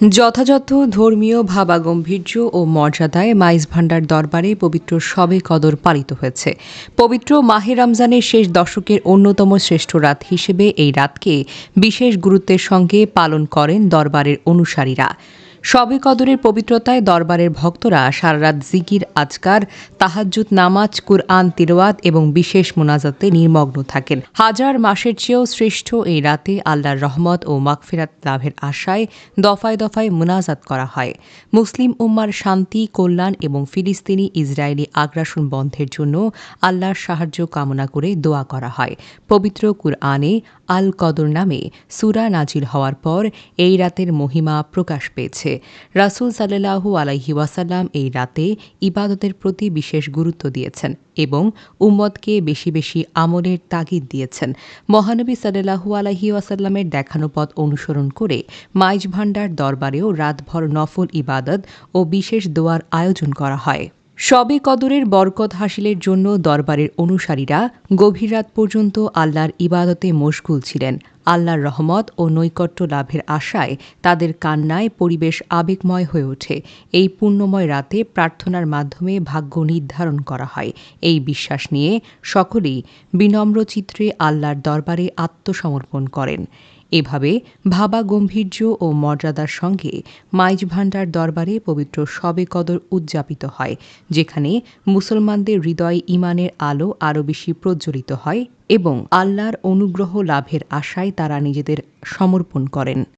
যথাযথ ধর্মীয় ভাবাগম্ভীর্য ও মর্যাদায় মাইজ ভাণ্ডার দরবারে পবিত্র সবে কদর পালিত হয়েছে। পবিত্র মাহে রমজানের শেষ দশকের অন্যতম শ্রেষ্ঠ রাত হিসেবে এই রাতকে বিশেষ গুরুত্বের সঙ্গে পালন করেন দরবারের অনুসারীরা। শবে কদরের পবিত্রতায় দরবারের ভক্তরা সারারাত জিকির, আজকার, তাহাজ্জুদ, নামাজ, কুরআন তিরওয়াত এবং বিশেষ মোনাজাতে নির্মগ্ন থাকেন। হাজার মাসের চেয়েও শ্রেষ্ঠ এই রাতে আল্লাহর রহমত ও মাগফিরাত লাভের আশায় দফায় দফায় মোনাজাত করা হয়। মুসলিম উম্মার শান্তি, কল্যাণ এবং ফিলিস্তিনি, ইসরায়েলি আগ্রাসন বন্ধের জন্য আল্লাহর সাহায্য কামনা করে দোয়া করা হয়। পবিত্র কুরআনে আল কদর নামে সুরা নাজিল হওয়ার পর এই রাতের মহিমা প্রকাশ পেয়েছে। রাসূল সাল্লাল্লাহু আলাইহি ওয়াসাল্লাম এই রাতে ইবাদতের প্রতি বিশেষ গুরুত্ব দিয়েছেন এবং উম্মতকে বেশি বেশি আমলের তাগিদ দিয়েছেন। মহানবী সাল্লাল্লাহু আলাইহি ওয়াসাল্লামের দেখানো পথ অনুসরণ করে মাইজ ভান্ডার দরবারেও রাতভর নফল ইবাদত ও বিশেষ দোয়ার আয়োজন করা হয়। শবে কদরের বরকত হাসিলের জন্য দরবারের অনুসারীরা গভীর রাত পর্যন্ত আল্লাহর ইবাদতে মশগুল ছিলেন। আল্লাহর রহমত ও নৈকট্য লাভের আশায় তাদের কান্নায় পরিবেশ আবেগময় হয়ে ওঠে। এই পুণ্যময় রাতে প্রার্থনার মাধ্যমে ভাগ্য নির্ধারণ করা হয়। এই বিশ্বাস নিয়ে সকলেই বিনম্র চিত্রে আল্লাহর দরবারে আত্মসমর্পণ করেন। এভাবে ভাবা গম্ভীর্য ও মর্যাদার সঙ্গে মাইজ ভান্ডার দরবারে পবিত্র শবে কদর উদযাপিত হয়, যেখানে মুসলমানদের হৃদয় ইমানের আলো আরও বেশি প্রজ্বলিত হয়। এবং আল্লাহর অনুগ্রহ লাভের আশায় তারা নিজেদের সমর্পণ করেন।